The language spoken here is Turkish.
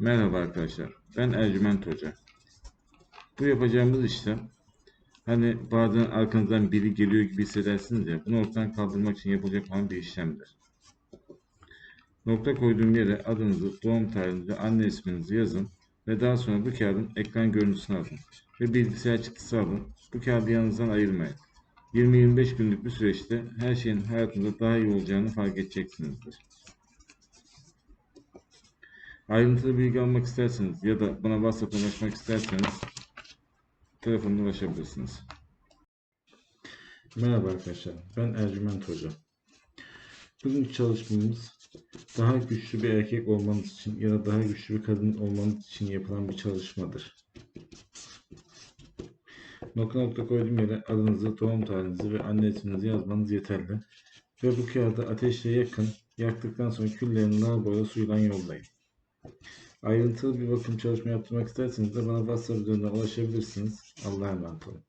Merhaba arkadaşlar. Ben Ercüment Hoca. Bu yapacağımız işlem hani bazen arkanızdan biri geliyor gibi hissedersiniz ya bunu ortadan kaldırmak için yapılacak olan bir işlemdir. Nokta koyduğum yere adınızı, doğum tarihinizi, anne isminizi yazın ve daha sonra bu kağıdın ekran görüntüsünü alın ve bilgisayar çıktısı alın. Bu kağıdı yanınızdan ayırmayın. 20-25 günlük bir süreçte her şeyin hayatınızda daha iyi olacağını fark edeceksinizdir. Ayrıntılı bilgi almak isterseniz ya da bana WhatsApp'tan ulaşmak isterseniz telefonla ulaşabilirsiniz. Merhaba arkadaşlar, ben Ercüment Hoca. Bugünkü çalışmamız daha güçlü bir erkek olmanız için ya da daha güçlü bir kadın olmanız için yapılan bir çalışmadır. Nokta nokta koyduğum yere adınızı, doğum tarihinizi ve anne isminizi yazmanız yeterli. Ve bu kağıdı ateşle yakın, yaktıktan sonra küllerini nar boya suyla yollayın. Ayrıntılı bir bakım çalışma yaptırmak isterseniz de bana WhatsApp üzerinden ulaşabilirsiniz. Allah'a emanet olun.